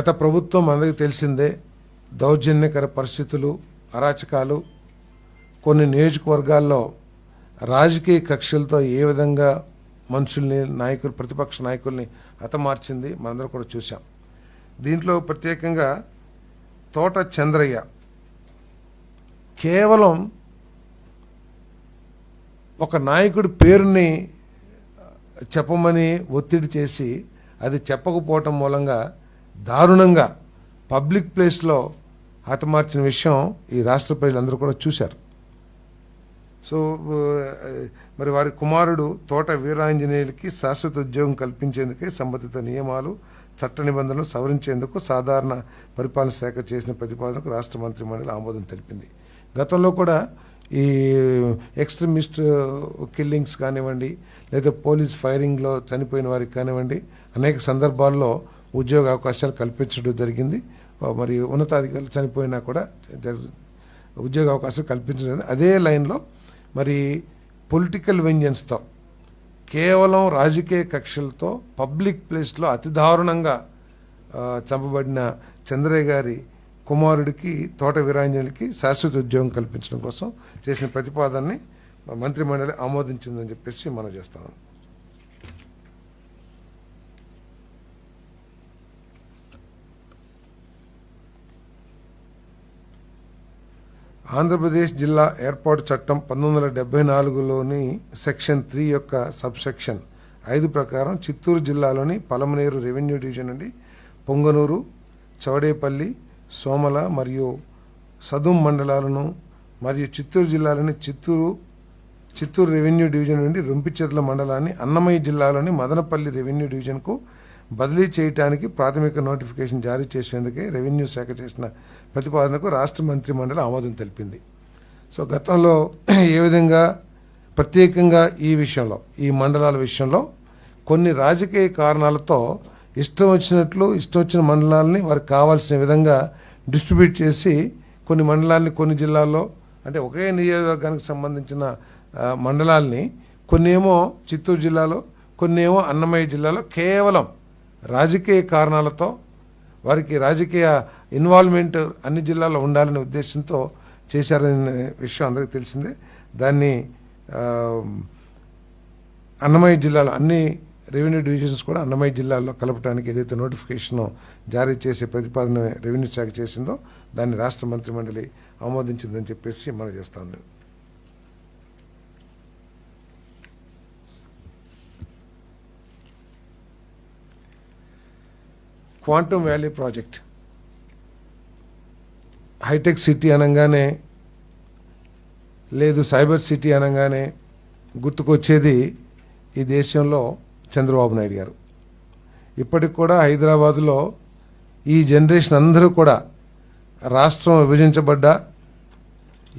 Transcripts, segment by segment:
గత ప్రభుత్వం అందరికీ తెలిసిందే దౌర్జన్యకర పరిస్థితులు అరాచకాలు. కొన్ని నియోజకవర్గాల్లో రాజకీయ కక్షలతో ఏ విధంగా మనుషుల్ని నాయకులు ప్రతిపక్ష నాయకుల్ని హతమార్చింది మనందరం కూడా చూసాం దీంట్లో ప్రత్యేకంగా తోట చంద్రయ్య. కేవలం ఒక నాయకుడి పేరుని చెప్పమని ఒత్తిడి చేసి అది చెప్పకపోవటం మూలంగా దారుణంగా పబ్లిక్ ప్లేస్లో హతమార్చిన విషయం ఈ రాష్ట్ర ప్రజలందరూ కూడా చూశారు. సో మరి వారి కుమారుడు తోట వీరాంజనేయులకి శాశ్వత ఉద్యోగం కల్పించేందుకే సంబంధిత నియమాలు చట్ట నిబంధనలు సవరించేందుకు సాధారణ పరిపాలన శాఖ చేసిన ప్రతిపాదనకు రాష్ట్ర మంత్రి మండలి ఆమోదం తెలిపింది. గతంలో కూడా ఈ ఎక్స్ట్రీమిస్ట్ కిల్లింగ్స్ కానివ్వండి లేదా పోలీస్ ఫైరింగ్లో చనిపోయిన వారికి కానివ్వండి అనేక సందర్భాల్లో ఉద్యోగ అవకాశాలు కల్పించడం జరిగింది. మరి ఉన్నతాధికారులు చనిపోయినా కూడా ఉద్యోగ అవకాశాలు కల్పించడం అదే లైన్లో మరి పొలిటికల్ వెంజన్స్తో కేవలం రాజకీయ కక్షలతో పబ్లిక్ ప్లేస్లో అతి దారుణంగా చంపబడిన చంద్రయ్య గారి కుమారుడికి తోట వీరాంజనులకి శాశ్వత ఉద్యోగం కల్పించడం కోసం చేసిన ప్రతిపాదనని మంత్రిమండలి ఆమోదించిందని చెప్పేసి మనం చేస్తాను ఆంధ్రప్రదేశ్ జిల్లా ఏర్పాటు చట్టం పంతొమ్మిది వందల డెబ్బై నాలుగులోని సెక్షన్ త్రీ యొక్క సబ్సెక్షన్ ఐదు ప్రకారం చిత్తూరు జిల్లాలోని పలమనేరు రెవెన్యూ డివిజన్ నుండి పొంగనూరు చౌడేపల్లి సోమల మరియు సదుం మండలాలను మరియు చిత్తూరు జిల్లాలోని చిత్తూరు చిత్తూరు రెవెన్యూ డివిజన్ నుండి రొంపిచెర్ల మండలాన్ని అన్నమయ్య జిల్లాలోని మదనపల్లి రెవెన్యూ డివిజన్కు బదిలీ చేయడానికి ప్రాథమిక నోటిఫికేషన్ జారీ చేసేందుకే రెవెన్యూ శాఖ చేసిన ప్రతిపాదనకు రాష్ట్ర మంత్రి మండలి ఆమోదం తెలిపింది. సో గతంలో ఏ విధంగా ప్రత్యేకంగా ఈ విషయంలో ఈ మండలాల విషయంలో కొన్ని రాజకీయ కారణాలతో ఇష్టం వచ్చినట్లు ఇష్టం వచ్చిన మండలాలని వారికి కావాల్సిన విధంగా డిస్ట్రిబ్యూట్ చేసి కొన్ని మండలాల్ని కొన్ని జిల్లాల్లో అంటే ఒకే నియోజకవర్గానికి సంబంధించిన మండలాల్ని కొన్ని ఏమో చిత్తూరు జిల్లాలో కొన్ని ఏమో అన్నమయ్య జిల్లాలో కేవలం రాజకీయ కారణాలతో వారికి రాజకీయ ఇన్వాల్వ్మెంట్ అన్ని జిల్లాల్లో ఉండాలనే ఉద్దేశంతో చేశారనే విషయం అందరికీ తెలిసిందే. దాన్ని అన్నమయ్య జిల్లాలో అన్ని రెవెన్యూ డివిజన్స్ కూడా అన్నమయ్య జిల్లాలో కలపడానికి ఏదైతే నోటిఫికేషన్ జారీ చేసే ప్రతిపాదన రెవెన్యూ శాఖ చేసిందో దాన్ని రాష్ట్ర మంత్రి మండలి ఆమోదించిందని చెప్పేసి మనం చేస్తాం quantum valley project hitech city అనగానే లేదు సైబర్ సిటీ అనగానే గుర్తుకొచ్చేది ఈ దేశంలో చంద్రబాబు నాయుడు గారు. ఇప్పటికి కూడా హైదరాబాదులో ఈ జనరేషన్ అందరూ కూడా రాష్ట్రం విభజించబడ్డా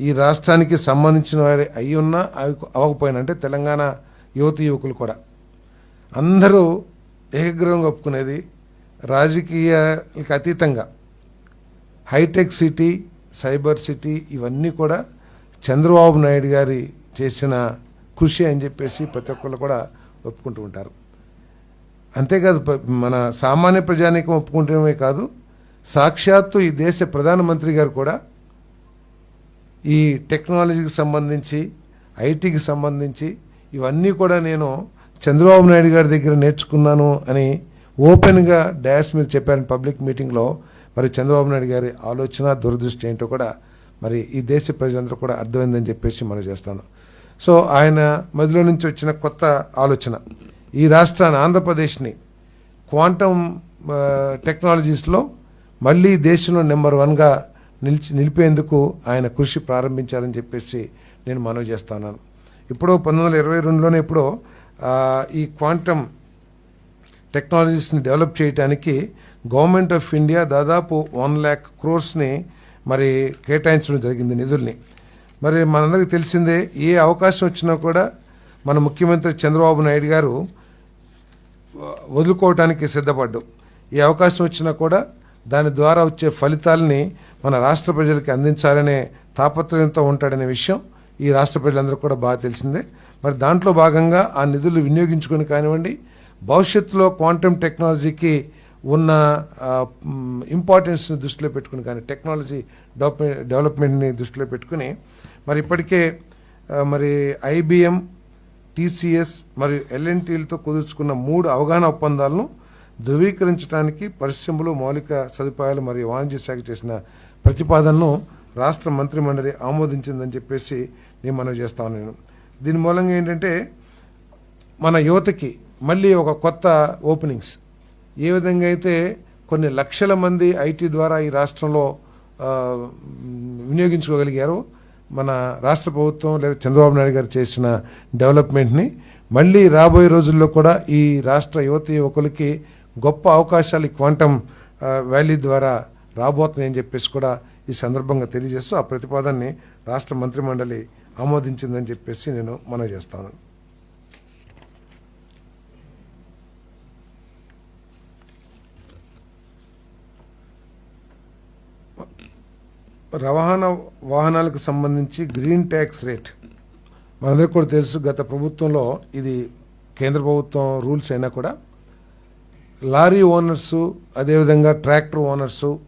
ఈ రాష్ట్రానికి సంబంధించిన వారి అయి ఉన్నా అవి అవ్వకపోయినా అంటే తెలంగాణ యువతి యువకులు కూడా. అందరూ ఏకగ్రహం ఒప్పుకునేది రాజకీయాలకు అతీతంగా హైటెక్ సిటీ సైబర్ సిటీ ఇవన్నీ కూడా చంద్రబాబు నాయుడు గారి చేసిన కృషి అని చెప్పేసి ప్రతి ఒక్కళ్ళు కూడా ఒప్పుకుంటూ ఉంటారు. అంతేకాదు మన సామాన్య ప్రజానీకం ఒప్పుకుంటమే కాదు సాక్షాత్తు ఈ దేశ ప్రధానమంత్రి గారు కూడా ఈ టెక్నాలజీకి సంబంధించి ఐటీకి సంబంధించి ఇవన్నీ కూడా నేను చంద్రబాబు నాయుడు గారి దగ్గర నేర్చుకున్నాను అని ఓపెన్గా డయాస్ మీద చెప్పారని పబ్లిక్ మీటింగ్లో మరి చంద్రబాబు నాయుడు గారి ఆలోచన దురదృష్టి ఏంటో కూడా మరి ఈ దేశ ప్రజలందరూ కూడా అర్థమైందని చెప్పేసి మనం చేస్తాను. సో ఆయన మధ్యలో నుంచి వచ్చిన కొత్త ఆలోచన. ఈ రాష్ట్రాన్ని ఆంధ్రప్రదేశ్ని క్వాంటమ్ టెక్నాలజీస్లో మళ్ళీ దేశంలో నెంబర్ వన్గా నిలిచి నిలిపేందుకు ఆయన కృషి ప్రారంభించారని చెప్పేసి నేను మనవి చేస్తాను. ఇప్పుడు పంతొమ్మిది వందల ఇరవై రెండులోనే ఇప్పుడు ఈ క్వాంటమ్ టెక్నాలజీస్ని డెవలప్ చేయడానికి గవర్నమెంట్ ఆఫ్ ఇండియా దాదాపు వన్ ల్యాక్ క్రోర్స్ని మరి కేటాయించడం జరిగింది నిధుల్ని. మరి మనందరికీ తెలిసిందే ఏ అవకాశం వచ్చినా కూడా మన ముఖ్యమంత్రి చంద్రబాబు నాయుడు గారు వదులుకోవటానికి సిద్ధపడ్డు. ఈ అవకాశం వచ్చినా కూడా దాని ద్వారా వచ్చే ఫలితాలని మన రాష్ట్ర ప్రజలకి అందించాలనే తాపత్రయంతో ఉంటాడనే విషయం ఈ రాష్ట్ర ప్రజలందరూ కూడా బాగా తెలిసిందే. మరి దాంట్లో భాగంగా ఆ నిధులు వినియోగించుకొని కానివ్వండి భవిష్యత్తులో క్వాంటమ్ టెక్నాలజీకి ఉన్న ఇంపార్టెన్స్ని దృష్టిలో పెట్టుకుని కానీ టెక్నాలజీ డెవలప్మెంట్ని దృష్టిలో పెట్టుకుని మరి ఇప్పటికే మరి ఐబిఎం టీసీఎస్ మరియు ఎల్ఎన్టీలతో కుదుర్చుకున్న మూడు అవగాహన ఒప్పందాలను ధృవీకరించడానికి పరిశ్రమలు మౌలిక సదుపాయాలు మరియు వాణిజ్య శాఖ చేసిన ప్రతిపాదనను రాష్ట్ర మంత్రిమండలి ఆమోదించిందని చెప్పేసి నేను మనవి చేస్తాను నేను దీని మూలంగా ఏంటంటే మన యువతకి మళ్ళీ ఒక కొత్త ఓపెనింగ్స్ ఏ విధంగా అయితే కొన్ని లక్షల మంది ఐటీ ద్వారా ఈ రాష్ట్రంలో వినియోగించుకోగలిగారు మన రాష్ట్ర ప్రభుత్వం లేదా చంద్రబాబు నాయుడు గారు చేసిన డెవలప్మెంట్ని మళ్ళీ రాబోయే రోజుల్లో కూడా ఈ రాష్ట్ర యువతి యువకులకి గొప్ప అవకాశాలు ఈ క్వాంటమ్ వ్యాలీ ద్వారా రాబోతున్నాయని చెప్పేసి కూడా ఈ సందర్భంగా తెలియజేస్తూ ఆ ప్రతిపాదనని రాష్ట్ర మంత్రిమండలి ఆమోదించిందని చెప్పేసి నేను మనవి చేస్తాను. రవాణా వాహనాలకు సంబంధించి గ్రీన్ ట్యాక్స్ రేట్. మనందరికీ కూడా తెలుసు గత ప్రభుత్వంలో ఇది కేంద్ర ప్రభుత్వం రూల్స్ అయినా కూడా లారీ ఓనర్సు అదేవిధంగా ట్రాక్టర్ ఓనర్సు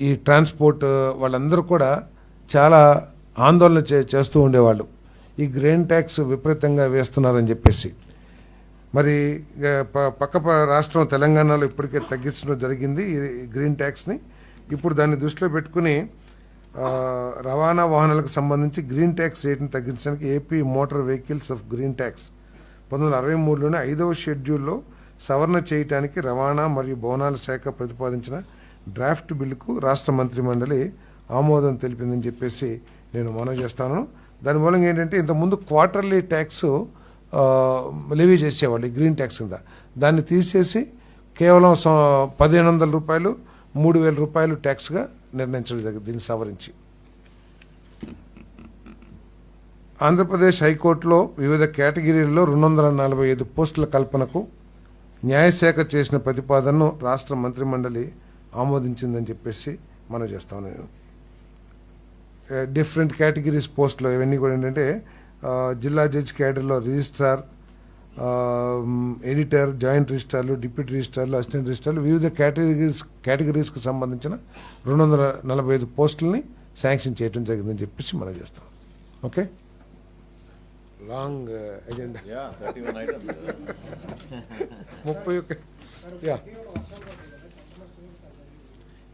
ఈ ట్రాన్స్పోర్ట్ వాళ్ళందరూ కూడా చాలా ఆందోళన చే చేస్తూ ఉండేవాళ్ళు. ఈ గ్రెయిన్ ట్యాక్స్ విపరీతంగా వేస్తున్నారని చెప్పేసి. మరి పక్క రాష్ట్రం తెలంగాణలో ఇప్పటికే తగ్గించడం జరిగింది ఈ గ్రీన్ ట్యాక్స్ని. ఇప్పుడు దాన్ని దృష్టిలో పెట్టుకుని రవాణా వాహనాలకు సంబంధించి గ్రీన్ ట్యాక్స్ రేట్ని తగ్గించడానికి AP motor vehicles of green tax పంతొమ్మిది వందల అరవై మూడులోనే ఐదవ షెడ్యూల్లో సవరణ చేయడానికి రవాణా మరియు భవనాల శాఖ ప్రతిపాదించిన డ్రాఫ్ట్ బిల్లుకు రాష్ట్ర మంత్రి మండలి ఆమోదం తెలిపిందని చెప్పేసి నేను మనం చేస్తాను. దాని మూలంగా ఏంటంటే ఇంతకుముందు క్వార్టర్లీ ట్యాక్స్ లెవీ చేసేవాళ్ళు గ్రీన్ ట్యాక్స్ కింద. దాన్ని తీసేసి కేవలం పదిహేను వందల రూపాయలు మూడు వేల రూపాయలు ట్యాక్స్గా నిర్ణయించడం జరిగింది దీన్ని సవరించి. ఆంధ్రప్రదేశ్ హైకోర్టులో వివిధ కేటగిరీల్లో రెండు వందల నలభై ఐదు పోస్టుల కల్పనకు న్యాయశాఖ చేసిన ప్రతిపాదనను రాష్ట్ర మంత్రిమండలి ఆమోదించిందని చెప్పేసి మనం చేస్తాను నేను డిఫరెంట్ కేటగిరీస్ పోస్టులు ఇవన్నీ కూడా ఏంటంటే జిల్లా జడ్జి క్యాడర్లో రిజిస్ట్రార్ ఎడిటర్ జాయింట్ రిజిస్ట్రార్లు డిప్యూటీ రిజిస్ట్రార్లు అసిస్టెంట్ రిజిస్ట్రార్లు వివిధ కేటగిరీస్ కేటగిరీస్కి సంబంధించిన రెండు వందల నలభై ఐదు పోస్టులని శాంక్షన్ చేయడం జరిగిందని చెప్పేసి మనం చేస్తాం. ఓకే? Long agenda items. ముప్పై ఒక్క యా.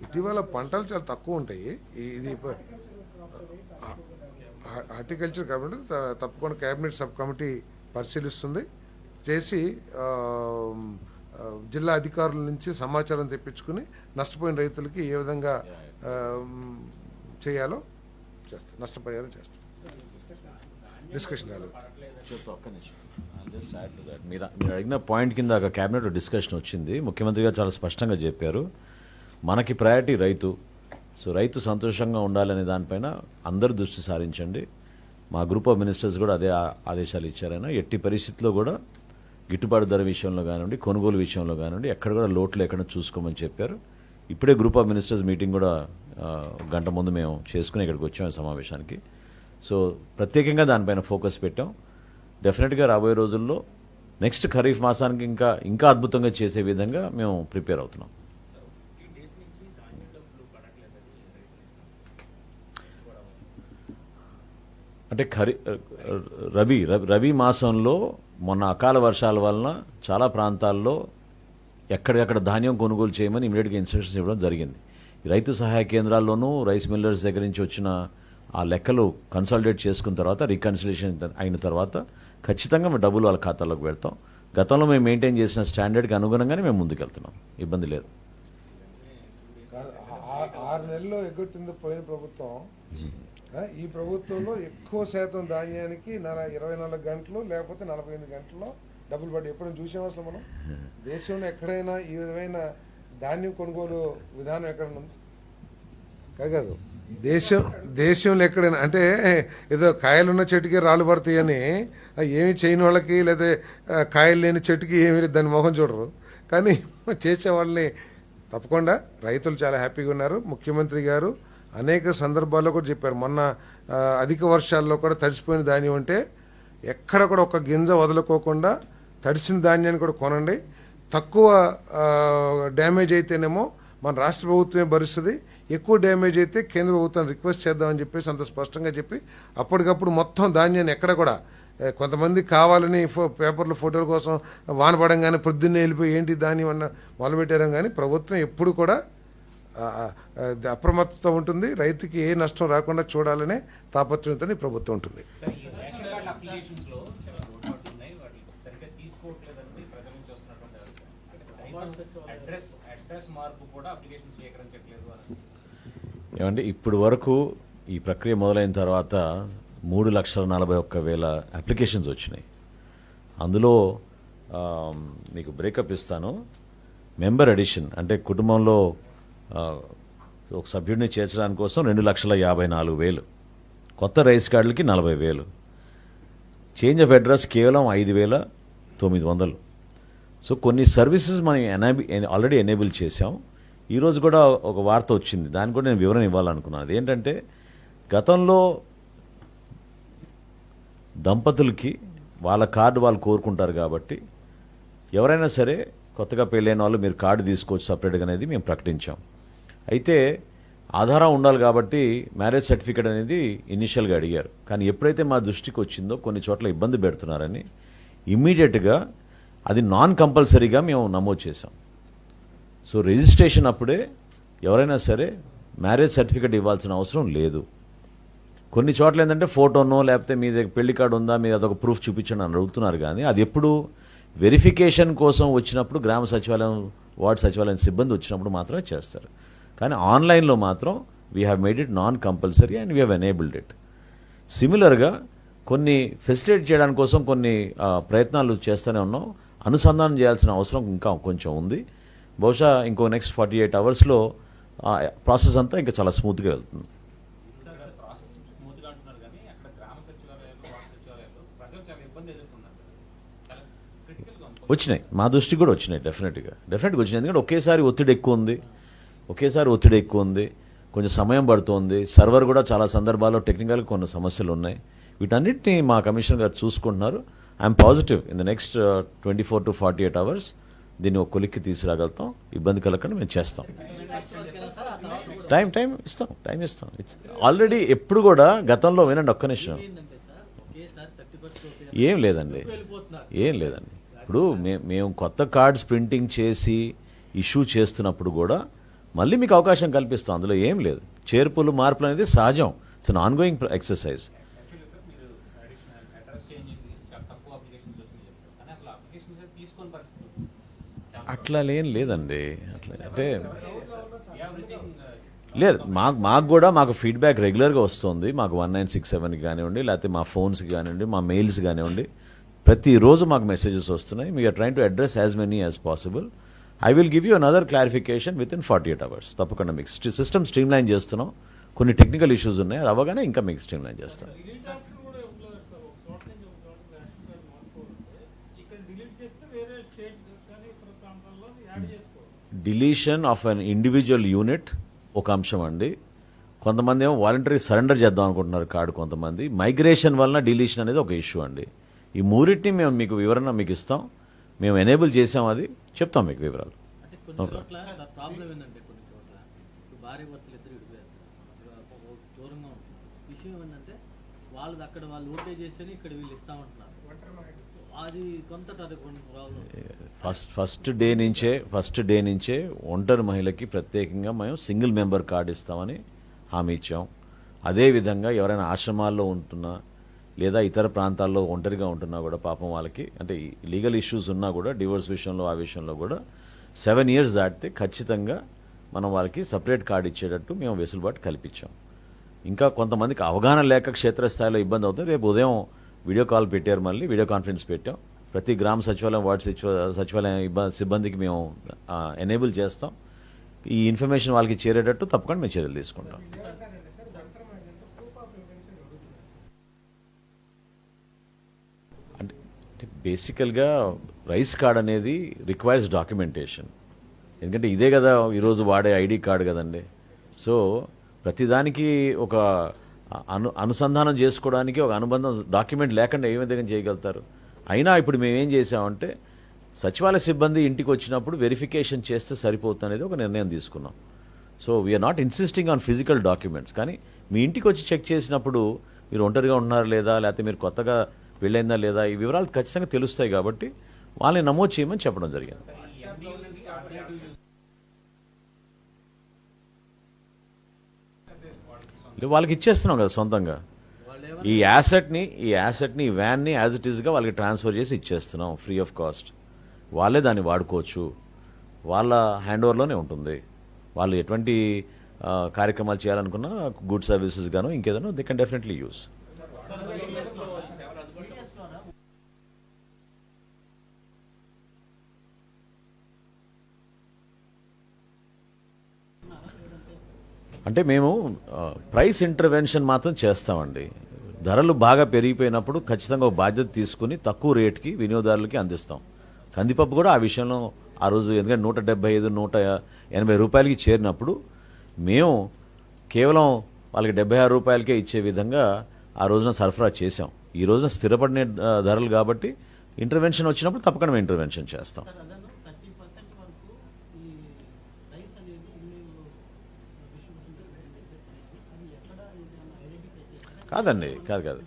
ఇటీవల పంటలు చాలా తక్కువ ఉంటాయి. ఈ- ఇది హార్టికల్చర్ కాబట్టి త- తప్పకుండా కేబినెట్ సబ్ కమిటీ పరిశీలిస్తుంది. చేసి జిల్లా అధికారుల నుంచి సమాచారం తెప్పించుకుని నష్టపోయిన రైతులకి ఏ విధంగా చేయాలో చేస్తాం నష్టపరిహారం చేస్తాం. డిస్కషన్ రాలేదు మీరు మీరు అడిగిన పాయింట్ కింద ఒక క్యాబినెట్ డిస్కషన్ వచ్చింది. ముఖ్యమంత్రి గారు చాలా స్పష్టంగా చెప్పారు. మనకి ప్రయారిటీ రైతు. సో రైతు సంతోషంగా ఉండాలనే దానిపైన అందరూ దృష్టి సారించండి. మా గ్రూప్ ఆఫ్ మినిస్టర్స్ కూడా అదే ఆదేశాలు ఇచ్చారైనా ఎట్టి పరిస్థితిలో కూడా గిట్టుబాటు ధర విషయంలో కానివ్వండి కొనుగోలు విషయంలో కానివ్వండి ఎక్కడ కూడా లోట్లు ఎక్కడ చూసుకోమని చెప్పారు. ఇప్పుడే గ్రూప్ ఆఫ్ మినిస్టర్స్ మీటింగ్ కూడా గంట ముందు మేము చేసుకుని ఇక్కడికి వచ్చాము సమావేశానికి. సో ప్రత్యేకంగా దానిపైన ఫోకస్ పెట్టాం. డెఫినెట్గా రాబోయే రోజుల్లో నెక్స్ట్ ఖరీఫ్ మాసానికి ఇంకా ఇంకా అద్భుతంగా చేసే విధంగా మేము ప్రిపేర్ అవుతున్నాం. అంటే ఖరీ రబీ రబీ- రబీ మాసంలో మొన్న అకాల వర్షాల వలన చాలా ప్రాంతాల్లో ఎక్కడికక్కడ ధాన్యం కొనుగోలు చేయమని ఇమీడియట్గా ఇన్స్ట్రక్షన్స్ ఇవ్వడం జరిగింది. రైతు సహాయ కేంద్రాల్లోనూ రైస్ మిల్లర్స్ దగ్గర నుంచి వచ్చిన ఆ లెక్కలు కన్సాలిడేట్ చేసుకున్న తర్వాత రీకన్సిలేషన్ అయిన తర్వాత ఖచ్చితంగా మేము డబ్బులు వాళ్ళ ఖాతాలోకి పెడతాం గతంలో మేము మెయింటైన్ చేసిన స్టాండర్డ్కి అనుగుణంగానే మేము ముందుకెళ్తున్నాం. ఇబ్బంది లేదు. ఆరు నెలల్లో ఎగ్గొట్టింది పోయిన ప్రభుత్వం. ఈ ప్రభుత్వంలో ఎక్కువ శాతం ధాన్యానికి నల ఇరవై నాలుగు గంటలు లేకపోతే నలభై ఎనిమిది గంటల్లో డబ్బులు పడి ఎప్పుడైనా చూసాం అసలు మనం? దేశంలో ఎక్కడైనా ఈ విధమైన ధాన్యం కొనుగోలు విధానం ఎక్కడ ఉంది? కాదు దేశం దేశంలో ఎక్కడైనా అంటే ఏదో కాయలు ఉన్న చెట్టుకి రాళ్ళు పడతాయని ఏమి చేయని వాళ్ళకి లేదా కాయలు లేని చెట్టుకి ఏమి దాని మొహం చూడరు. కానీ చేసే వాళ్ళని తప్పకుండా రైతులు చాలా హ్యాపీగా ఉన్నారు. ముఖ్యమంత్రి గారు అనేక సందర్భాల్లో కూడా చెప్పారు. మొన్న అధిక వర్షాల్లో కూడా తడిసిపోయిన ధాన్యం అంటే ఎక్కడ కూడా ఒక గింజ వదులుకోకుండా తడిసిన ధాన్యాన్ని కూడా కొనండి. తక్కువ డ్యామేజ్ అయితేనేమో మన రాష్ట్ర ప్రభుత్వమే భరిస్తుంది. ఎక్కువ డ్యామేజ్ అయితే కేంద్ర ప్రభుత్వాన్ని రిక్వెస్ట్ చేద్దామని చెప్పేసి అంత స్పష్టంగా చెప్పి అప్పటికప్పుడు మొత్తం ధాన్యాన్ని ఎక్కడ కూడా కొంతమంది కావాలని ఫో పేపర్లు ఫోటోల కోసం వాన పడంగానే పొద్దున్నే వెళ్ళిపోయి ఏంటి ధాన్యం అన్న మొదలుపెట్టారం కానీ ప్రభుత్వం ఎప్పుడు కూడా అప్రమత్తత ఉంటుంది. రైతుకి ఏ నష్టం రాకుండా చూడాలనే తాపత్రయంతో ఈ ప్రభుత్వం ఉంటుంది. ఏమంటే ఇప్పుడు వరకు ఈ ప్రక్రియ మొదలైన తర్వాత మూడు లక్షల నలభై ఒక్క వేల అప్లికేషన్స్ వచ్చినాయి. అందులో మీకు బ్రేకప్ ఇస్తాను. మెంబర్ అడిషన్ అంటే కుటుంబంలో ఒక సభ్యుడిని చేర్చడానికి కోసం రెండు లక్షల యాభై నాలుగు వేలు. కొత్త రైస్ కార్డులకి నలభై వేలు. చేంజ్ ఆఫ్ అడ్రస్ కేవలం ఐదు వేల తొమ్మిది వందలు. సో కొన్ని సర్వీసెస్ మనం ఎనాబి ఆల్రెడీ ఎనేబుల్ చేసాం ఈరోజు కూడా ఒక వార్త వచ్చింది. దాని కూడా నేను వివరణ ఇవ్వాలనుకున్నాను. అదేంటంటే గతంలో దంపతులకి వాళ్ళ కార్డు వాళ్ళు కోరుకుంటారు కాబట్టి ఎవరైనా సరే కొత్తగా పెళ్ళైన వాళ్ళు మీరు కార్డు తీసుకోవచ్చు సపరేట్గా అనేది మేము ప్రకటించాం. అయితే ఆధారం ఉండాలి కాబట్టి మ్యారేజ్ సర్టిఫికేట్ అనేది ఇనిషియల్గా అడిగారు. కానీ ఎప్పుడైతే మా దృష్టికి వచ్చిందో కొన్ని చోట్ల ఇబ్బంది పెడుతున్నారని ఇమ్మీడియట్గా అది నాన్ కంపల్సరీగా మేము నమోదు చేసాం సో రిజిస్ట్రేషన్ అప్పుడే ఎవరైనా సరే మ్యారేజ్ సర్టిఫికేట్ ఇవ్వాల్సిన అవసరం లేదు. కొన్ని చోట్ల ఏంటంటే ఫోటోనో లేకపోతే మీ దగ్గర పెళ్ళి కార్డు ఉందా మీరు అదొక ప్రూఫ్ చూపించండి అని అడుగుతున్నారు కానీ అది ఎప్పుడు వెరిఫికేషన్ కోసం వచ్చినప్పుడు గ్రామ సచివాలయం వార్డు సచివాలయం సిబ్బంది వచ్చినప్పుడు మాత్రమే చేస్తారు. కానీ ఆన్లైన్లో మాత్రం we have made it non compulsory and we have enabled it సిమిలర్గా కొన్ని ఫెసిలిటేట్ చేయడానికి కోసం కొన్ని ప్రయత్నాలు చేస్తూనే ఉన్నాం. అనుసంధానం చేయాల్సిన అవసరం ఇంకా కొంచెం ఉంది. బహుశా ఇంకో నెక్స్ట్ ఫార్టీ ఎయిట్ అవర్స్లో ప్రాసెస్ అంతా ఇంకా చాలా స్మూత్గా వెళ్తుంది సార్ ప్రాసెస్ స్మూత్గా అంటున్నారు కానీ అక్కడ గ్రామ సచివాలయాలు వార్డు సచివాలయాలు ప్రజలు చాలా ఇబ్బంది ఎదుర్కొన్నారు కదా. చాలా క్రిటికల్గా ఉంది వచ్చినాయి. మా దృష్టికి కూడా వచ్చినాయి డెఫినెట్గా డెఫినెట్గా వచ్చినాయి. ఎందుకంటే ఒకేసారి ఒత్తిడి ఎక్కువ ఉంది. ఒకేసారి ఒత్తిడి ఎక్కువ ఉంది. కొంచెం సమయం పడుతోంది. సర్వర్ కూడా చాలా సందర్భాల్లో టెక్నికల్ కొన్ని సమస్యలు ఉన్నాయి. వీటన్నిటిని మా కమిషనర్ గారు చూసుకుంటున్నారు. I'm positive in the next twenty four to forty eight hours దీన్ని ఒక కొలిక్కి తీసుకురాగలుగుతాం. ఇబ్బంది కలగకుండా మేము చేస్తాం. టైం టైం ఇస్తాం. టైం ఇస్తాం. ఇట్స్ ఆల్రెడీ ఎప్పుడు కూడా గతంలో వినండి ఒక్క నిమిషం. ఏం లేదండి. ఏం లేదండి. ఇప్పుడు మే- మేము కొత్త కార్డ్స్ ప్రింటింగ్ చేసి ఇష్యూ చేస్తున్నప్పుడు కూడా మళ్ళీ మీకు అవకాశం కల్పిస్తాం. అందులో ఏం లేదు. చేర్పులు మార్పులు అనేది సహజం. It's an ongoing exercise అట్లా ఏం లేదండి. అట్లా అంటే uh, లేదు. మాకు మాకు కూడా మాకు ఫీడ్బ్యాక్ రెగ్యులర్గా వస్తుంది. మాకు వన్ నైన్ సిక్స్ సెవెన్కి కానివ్వండి లేకపోతే మా ఫోన్స్కి కానివ్వండి మా మెయిల్స్ కానివ్వండి. ప్రతిరోజు మాకు మెసేజెస్ వస్తున్నాయి. We're trying to address as many as possible I will give you another clarification within forty eight hours తప్పకుండా మీకు సిస్టమ్ స్ట్రీమ్ లైన్ చేస్తున్నాం. కొన్ని టెక్నికల్ ఇష్యూస్ ఉన్నాయి. అది అవ్వగానే ఇంకా మీకు స్ట్రీమ్ లైన్ చేస్తాం deletion of an individual unit ఒక అంశం అండి. కొంతమంది ఏమో వాలంటరీ సరెండర్ చేద్దాం అనుకుంటున్నారు కార్డు కొంతమంది. మైగ్రేషన్ వలన డిలీషన్ అనేది ఒక ఇష్యూ అండి. ఈ మూడింటిని మేము మీకు వివరణ మీకు ఇస్తాం. మేము ఎనేబుల్ చేసాం అది. చెప్తాం మీకు వివరాలు. అక్కడ వాళ్ళు ఓకే చేస్తేనే ఇక్కడ వీళ్ళు ఇస్తామంటున్నారు అది కొంత ఫస్ట్ ఫస్ట్ డే నుంచే ఫస్ట్ డే నుంచే ఒంటరి మహిళకి ప్రత్యేకంగా మేము సింగిల్ మెంబర్ కార్డు ఇస్తామని హామీ ఇచ్చాం. అదేవిధంగా ఎవరైనా ఆశ్రమాల్లో ఉంటున్నా లేదా ఇతర ప్రాంతాల్లో ఒంటరిగా ఉంటున్నా కూడా పాపం వాళ్ళకి అంటే లీగల్ ఇష్యూస్ ఉన్నా కూడా డివోర్స్ విషయంలో ఆ విషయంలో కూడా సెవెన్ ఇయర్స్ దాటితే ఖచ్చితంగా మనం వాళ్ళకి సపరేట్ కార్డు ఇచ్చేటట్టు మేము వెసులుబాటు కల్పించాం. ఇంకా కొంతమందికి అవగాహన లేక క్షేత్రస్థాయిలో ఇబ్బంది అవుతుంది. రేపు ఉదయం వీడియో కాల్ పెట్టారు మళ్ళీ వీడియో కాన్ఫరెన్స్ పెట్టాం. ప్రతి గ్రామ సచివాలయం వార్డు సచివ సచివాలయం సిబ్బందికి మేము ఎనేబుల్ చేస్తాం. ఈ ఇన్ఫర్మేషన్ వాళ్ళకి చేరేటట్టు తప్పకుండా మేము చర్యలు తీసుకుంటాం అంటే అంటే బేసికల్గా రైస్ కార్డ్ అనేది రిక్వైర్స్ డాక్యుమెంటేషన్. ఎందుకంటే ఇదే కదా ఈరోజు వాడే ఐడి కార్డు కదండి. సో ప్రతిదానికి ఒక అను అనుసంధానం చేసుకోవడానికి ఒక అనుబంధం డాక్యుమెంట్ లేకుండా ఏ విధంగా చేయగలుగుతారు? అయినా ఇప్పుడు మేము ఏం చేసామంటే సచివాలయ సిబ్బంది ఇంటికి వచ్చినప్పుడు వెరిఫికేషన్ చేస్తే సరిపోతుంది అనేది ఒక నిర్ణయం తీసుకున్నాం. So we're not insisting on physical documents కానీ మీ ఇంటికి వచ్చి చెక్ చేసినప్పుడు మీరు ఒంటరిగా ఉన్నారా లేదా లేకపోతే మీరు కొత్తగా పెళ్ళైందా లేదా ఈ వివరాలు ఖచ్చితంగా తెలుస్తాయి కాబట్టి వాళ్ళని నమోదు చేయమని చెప్పడం జరిగింది. వాళ్ళకి ఇచ్చేస్తున్నాం కదా సొంతంగా. ఈ యాసెట్ని ఈ యాసెట్ని ఈ వ్యాన్ని యాజ్ ఇట్ ఈస్గా వాళ్ళకి ట్రాన్స్ఫర్ చేసి ఇచ్చేస్తున్నాం ఫ్రీ ఆఫ్ కాస్ట్ వాళ్ళే దాన్ని వాడుకోవచ్చు. వాళ్ళ హ్యాండ్ ఓవర్లోనే ఉంటుంది. వాళ్ళు ఎటువంటి కార్యక్రమాలు చేయాలనుకున్నా గుడ్ సర్వీసెస్ గాను ఇంకేదైనా దే కెన్ డెఫినెట్లీ యూస్ అంటే మేము ప్రైస్ ఇంటర్వెన్షన్ మాత్రం చేస్తామండి. ధరలు బాగా పెరిగిపోయినప్పుడు ఖచ్చితంగా ఒక బాధ్యత తీసుకుని తక్కువ రేట్కి వినియోగదారులకి అందిస్తాం. కందిపప్పు కూడా ఆ విషయంలో ఆ రోజు ఎందుకంటే నూట డెబ్బై ఐదు నూట ఎనభై రూపాయలకి చేరినప్పుడు మేము కేవలం వాళ్ళకి డెబ్బై ఆరు రూపాయలకే ఇచ్చే విధంగా ఆ రోజున సరఫరా చేశాం. ఈ రోజున స్థిరపడిన ధరలు కాబట్టి ఇంటర్వెన్షన్ వచ్చినప్పుడు తప్పకుండా ఇంటర్వెన్షన్ చేస్తాం సార్ అదను థర్టీ పర్సెంట్ వరకు ఈ రైస్ అనేది వినియోగ డిస్ట్రిబ్యూషన్ అది ఎక్కడ ఏదైనా ఐడెంటిఫై చేస్తారా కాదండి కాదు కాదు.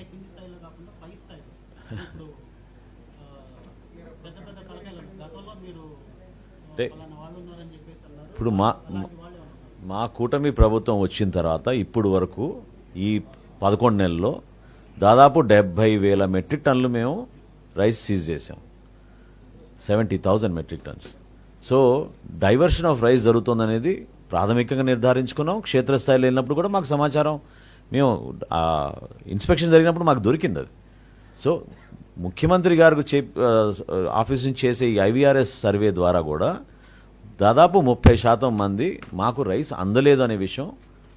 అంటే ఇప్పుడు మా మా కూటమి ప్రభుత్వం వచ్చిన తర్వాత ఇప్పుడు వరకు ఈ పదకొండు నెలల్లో దాదాపు డెబ్బై వేల మెట్రిక్ టన్నులు మేము రైస్ సీజ్ చేసాం seventy thousand metric tons. So diversion of rice జరుగుతుందనేది ప్రాథమికంగా నిర్ధారించుకున్నాం. క్షేత్రస్థాయిలో వెళ్ళినప్పుడు కూడా మాకు సమాచారం మేము ఇన్స్పెక్షన్ జరిగినప్పుడు మాకు దొరికింది అది. సో ముఖ్యమంత్రి గారికి చే ఆఫీస్ నుంచి చేసే ఈ ఐవీఆర్ఎస్ సర్వే ద్వారా కూడా దాదాపు ముప్పై శాతం మంది మాకు రైస్ అందలేదు అనే విషయం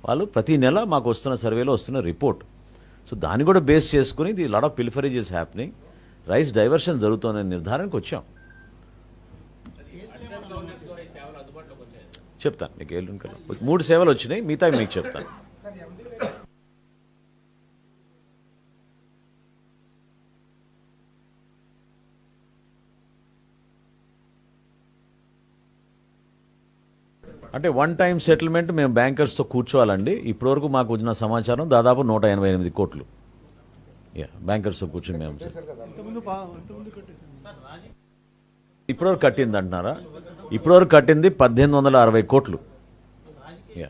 వాళ్ళు ప్రతి నెల మాకు వస్తున్న సర్వేలో వస్తున్న రిపోర్ట్. సో దాన్ని కూడా బేస్ చేసుకుని the lot of pilferage is happening rice diversion జరుగుతుందనే నిర్ధారణకు వచ్చాం. చెప్తాను మీకు ఎల్లుండి మూడు సేవలు వచ్చినాయి మిగతా మీకు చెప్తాను. అంటే వన్ టైం సెటిల్మెంట్ మేము బ్యాంకర్స్తో కూర్చోవాలండి. ఇప్పటివరకు మాకు వచ్చిన సమాచారం దాదాపు నూట ఎనభై ఎనిమిది కోట్లు. యా బ్యాంకర్స్తో కూర్చొని మేము ఇప్పటివరకు కట్టింది అంటున్నారా ఇప్పటివరకు కట్టింది పద్దెనిమిది వందల అరవై కోట్లు. యా